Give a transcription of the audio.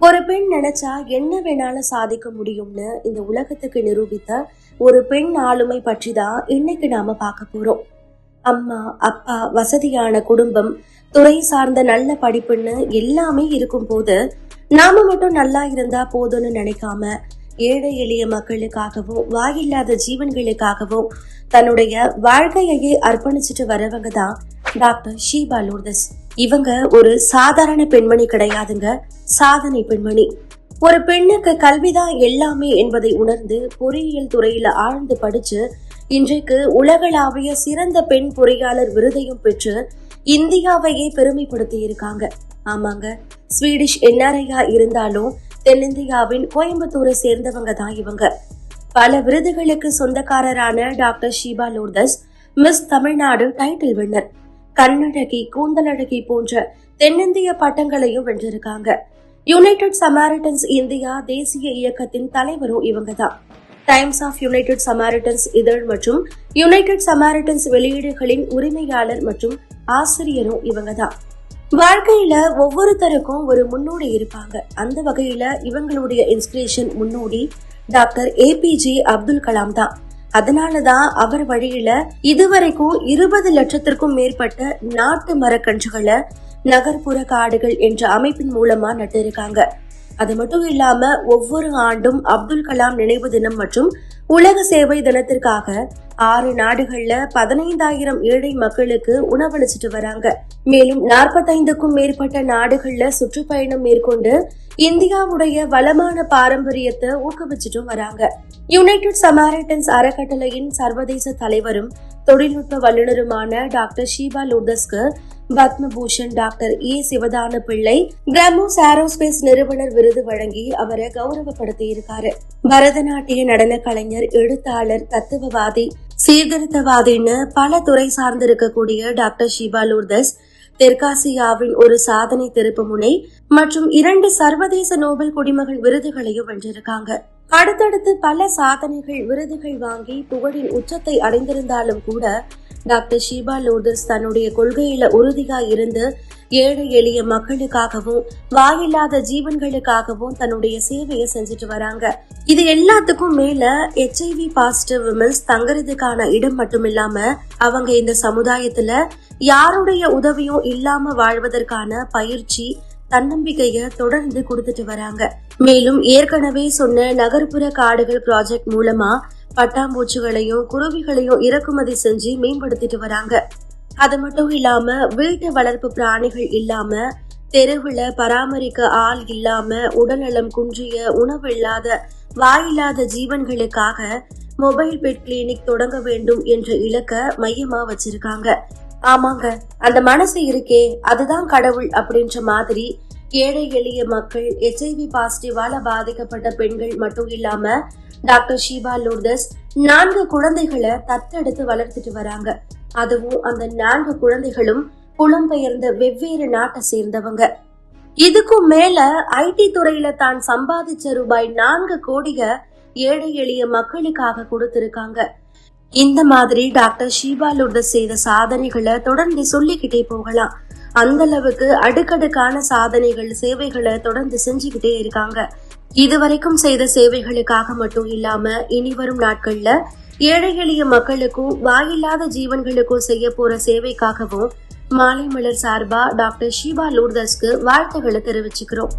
ஒரு பெண் நினைச்சா என்ன வேணாலும் சாதிக்க முடியும்னு இந்த உலகத்துக்கு நிரூபித்த ஒரு பெண் ஆளுமை பற்றி தான் இன்னைக்கு நாம பார்க்க போறோம். அம்மா அப்பா வசதியான குடும்பம் துறை சார்ந்த நல்ல படிப்புன்னு எல்லாமே இருக்கும் போது நாம மட்டும் நல்லா இருந்தா போதும்னு நினைக்காம ஏழை எளிய மக்களுக்காகவும் வாயில்லாத ஜீவன்களுக்காகவும் தன்னுடைய வாழ்க்கையையே அர்ப்பணிச்சுட்டு வரவங்க தான் டாக்டர் ஷீபா லூர்தஸ். இவங்க ஒரு சாதாரண பெண்மணி கிடையாதுங்க. சாதனை பெண்மணி. ஒரு பெண்ணுக்கு கல்விதான் எல்லாமே என்பதை உணர்ந்து பொறியியல் துறையில ஆழ்ந்து படிச்சு இன்றைக்கு உலகளாவிய சிறந்த பெண் பொறியாளர் விருதையும் பெற்று இந்தியாவையே பெருமைப்படுத்தி இருக்காங்க. ஆமாங்க. ஸ்வீடிஷ் என்ஆர்ஐயா இருந்தாலும் தென்னிந்தியாவின் கோயம்புத்தூரை சேர்ந்தவங்க தான் இவங்க. பல விருதுகளுக்கு சொந்தக்காரரான doctor Sheeba Lourdes miss Tamil Nadu title winner. கண்ணழகி கூந்தலழகி போன்ற தென்னிந்திய பட்டங்களையும் வென்றிருக்காங்க. யுனைடெட் சமாரிட்டன்ஸ் இந்தியா தேசிய இயக்கத்தின் தலைவரும் இவங்க தான் டைம்ஸ் ஆஃப் யுனைடெட் சமாரிட்டன்ஸ் இதழ் மற்றும் யுனைடெட் சமாரிட்டன்ஸ் வெளியீடுகளின் உரிமையாளர் மற்றும் ஆசிரியரும் இவங்க தான் வாழ்க்கையில ஒவ்வொருத்தருக்கும் ஒரு முன்னோடி இருப்பாங்க. அந்த வகையில இவங்களுடைய இன்ஸ்பிரேஷன் முன்னோடி டாக்டர் ஏபிஜே அப்துல் கலாம் தான். அதனாலதான் அவர் வழியில இதுவரைக்கும் இருபது லட்சத்திற்கும் மேற்பட்ட நாட்டு மரக்கன்றுகளை நகர்ப்புற காடுகள் என்ற அமைப்பின் மூலமா நட்டிருக்காங்க. அது மட்டும் இல்லாம ஒவ்வொரு ஆண்டும் அப்துல் கலாம் நினைவு தினம் மற்றும் உலக சேவை தினத்திற்காக ஆறு நாடுகள்ல பதினைந்தாயிரம் ஏழை மக்களுக்கு உணவளிச்சிட்டு வராங்க. மேலும் நாற்பத்தைந்துக்கும் மேற்பட்ட நாடுகள்ல சுற்றுப்பயணம் மேற்கொண்டு இந்தியாவுடைய வளமான பாரம்பரியத்தை ஊக்குவிச்சிட்டும் வராங்க. யுனைடெட் சமாரிட்டன்ஸ் அறக்கட்டளையின் சர்வதேச தலைவரும் தொழில்நுட்ப வல்லுநருமான doctor Sheeba லூர்தஸ்க்கு Padma Bhushan doctor A. Sivathanu Pillai BrahMos aerospace நிறுவனர் விருது வழங்கி அவரை கௌரவப்படுத்தி இருக்காரு பரதநாட்டிய நடன கலைஞர் எழுத்தாளர் தத்துவவாதி சீர்திருத்தவாதின்னு பல துறை சார்ந்து இருக்கக்கூடிய டாக்டர் ஷீபா லூர்தஸ் தெற்காசியாவின் ஒரு சாதனை திருப்பு முனை மற்றும் இரண்டு சர்வதேச நோபல் குடிமகள் விருதுகளையும் வென்றிருக்காங்க. அடுத்தடுத்து பல சாதனைகள் விருதுகள் வாங்கி புகழின் உச்சத்தை அடைந்திருந்தாலும் கூட டாக்டர் ஷீபா லோதஸ் தன்னுடைய கொள்கையில உறுதியா இருந்து ஏழை எளிய மக்களுக்காகவும் வாயில்லாத ஜீவன்களுக்காகவும் தன்னுடைய சேவையை செஞ்சுட்டு வராங்க. இது எல்லாத்துக்கும் மேல ஹெச்ஐவி பாசிட்டிவ் விமன்ஸ் தங்குறதுக்கான இடம் மட்டும் இல்லாம அவங்க இந்த சமுதாயத்துல யாருடைய உதவியும் இல்லாம வாழ்வதற்கான பயிற்சி தன்னம்பிக்கைய தொடர்ந்து கொடுத்துட்டு வராங்க. மேலும் ஏற்கனவே சொன்ன நகர்ப்புற காடுகள் ப்ராஜெக்ட் மூலமா பட்டாம்பூச்சிகளையும் குருவிகளையும் இறக்குமதி செஞ்சு மேம்படுத்திட்டு வராங்க. அது மட்டும் இல்லாம வீட்டு வளர்ப்பு பிராணிகள் இல்லாம தெருவுல பராமரிக்க ஆள் இல்லாம உடல்நலம் குன்றிய உணவு இல்லாத வாயில்லாத ஜீவன்களுக்காக மொபைல் பெட் கிளினிக் தொடங்க வேண்டும் என்ற இலக்க மையமா வச்சிருக்காங்க. ஆமாங்க அந்த மனசு இருக்கே அதுதான் கடவுள் அப்படின்ற மாதிரி ஏழை எளிய மக்கள் எச்ஐவி பாசிட்டிவால பாதிக்கப்பட்ட பெண்கள் மட்டும் இல்லாம டாக்டர் ஷீபா லூர்தஸ் நான்கு குழந்தைகளை தத்தெடுத்து வளர்த்துட்டு வராங்க. அதுவும் அந்த நான்கு குழந்தைகளும் புலம்பெயர்ந்த வெவ்வேறு நாட்டை சேர்ந்தவங்க. இதுக்கும் மேல ஐடி துறையில தான் சம்பாதிச்ச ரூபாய் நான்கு கோடிய ஏழை எளிய மக்களுக்காக கொடுத்திருக்காங்க. இந்த மாதிரி டாக்டர் ஷீபா லுர்தஸ் செய்த சாதனைகளை தொடர்ந்து சொல்லிக்கிட்டே போகலாம். அந்த அளவுக்கு அடுக்கடுக்கான சாதனைகள் சேவைகளை தொடர்ந்து செஞ்சுக்கிட்டே இருக்காங்க. இதுவரைக்கும் செய்த சேவைகளுக்காக மட்டும் இல்லாம இனி வரும் நாட்கள்ல ஏழை எளிய மக்களுக்கும் வாயில்லாத ஜீவன்களுக்கும் செய்ய போற சேவைக்காகவும் மாலை மலர் சார்பா டாக்டர் ஷீபா லூர்தஸ்க்கு வாழ்த்துக்களை தெரிவிச்சுக்கிறோம்.